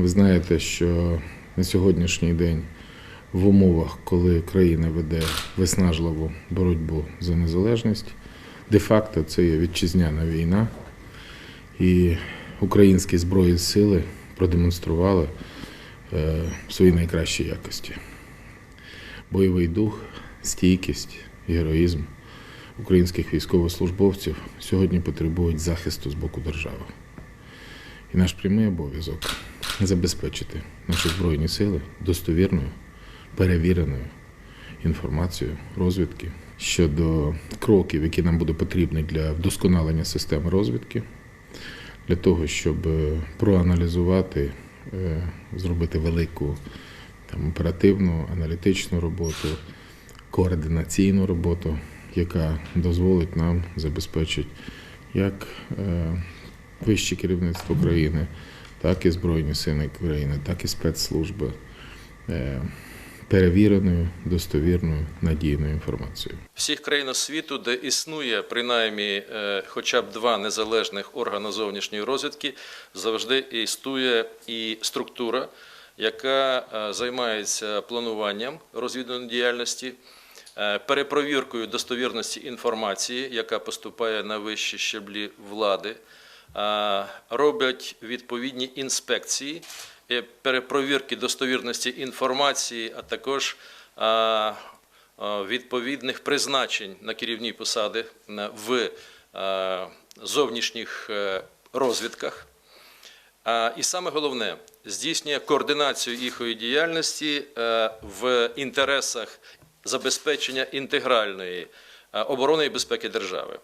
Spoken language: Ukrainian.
Ви знаєте, що на сьогоднішній день в умовах, коли країна веде виснажливу боротьбу за незалежність, де-факто це є вітчизняна війна, і українські зброї сили продемонстрували е, свої найкращі якості. Бойовий дух, стійкість, героїзм українських військовослужбовців сьогодні потребують захисту з боку держави. І наш прямий обов'язок забезпечити наші збройні сили достовірною, перевіреною інформацією розвідки щодо кроків, які нам буде потрібні для вдосконалення системи розвідки, для того, щоб е, проаналізувати, е, зробити велику там, оперативну, аналітичну роботу, координаційну роботу, яка дозволить нам забезпечити як е, вище керівництво країни, так і Збройні Сили країни, так і спецслужби е, перевіреною, достовірною, надійною інформацією. всіх країн світу, де існує принаймні е, хоча б два незалежних органи зовнішньої розвідки, завжди існує і структура, яка е, займається плануванням розвідувальної діяльності, перепровіркою достовірності інформації, яка поступає на вищі щеблі влади, роблять відповідні інспекції, е, перепровірки достовірності інформації, а також е, е, відповідних призначень на керівні посади е, в е, зовнішніх е, розвідках. І саме головне здійснює координацію їхньої діяльності е, в інтересах забезпечення інтегральної е, оборони і безпеки держави.